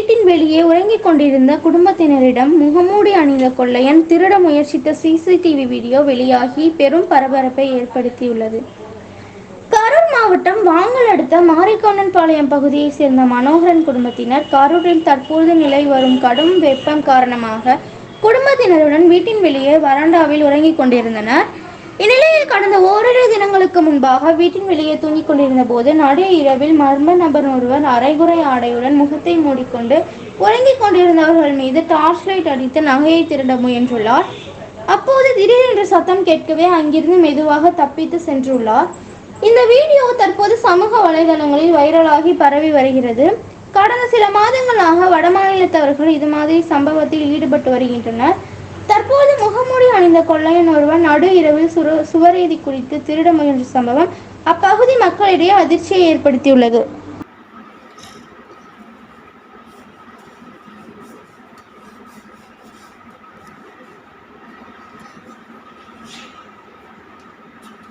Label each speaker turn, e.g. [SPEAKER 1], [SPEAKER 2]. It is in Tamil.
[SPEAKER 1] வீட்டின் வெளியே உறங்கிக் கொண்டிருந்த குடும்பத்தினரிடம் முகமூடி அணிந்த கொள்ளையன் திருட முயற்சித்த சிசிடிவி வீடியோ வெளியாகி பெரும் பரபரப்பை ஏற்படுத்தியுள்ளது. கரூர் மாவட்டம் வாங்கல் அடுத்த மாரிக்கவுண்டன்பாளையம் பகுதியைச் சேர்ந்த மனோகரன் குடும்பத்தினர் கரூரில் தற்போது நிலை வரும் கடும் வெப்பம் காரணமாக குடும்பத்தினருடன் வீட்டின் வெளியே வராண்டாவில் உறங்கிக் கொண்டிருந்தனர். இந்நிலையில் கடந்த ஓரிரு தினங்களுக்கு முன்பாக வீட்டின் வெளியே தூங்கிக் கொண்டிருந்த போது நடு இரவில் மர்ம நபர் ஒருவர் அரைகுறை ஆடையுடன் முகத்தை மூடிக்கொண்டு உறங்கிக் கொண்டிருந்தவர்கள் மீது டார்ச் லைட் அடித்து நகையை திருட முயன்றுள்ளார். அப்போது திடீரென்று சத்தம் கேட்கவே அங்கிருந்து மெதுவாக தப்பித்து சென்றுள்ளார். இந்த வீடியோ தற்போது சமூக வலைதளங்களில் வைரலாகி பரவி வருகிறது. கடந்த சில மாதங்களாக வடமாநிலத்தவர்கள் இது மாதிரி சம்பவத்தில் ஈடுபட்டு வருகின்றனர். முகமூடி அணிந்த கொள்ளையன் ஒருவன் நடு இரவில் சுவரீதி குறித்து திருட முயன்ற சம்பவம் அப்பகுதி மக்களிடையே அதிர்ச்சியை ஏற்படுத்தியுள்ளது.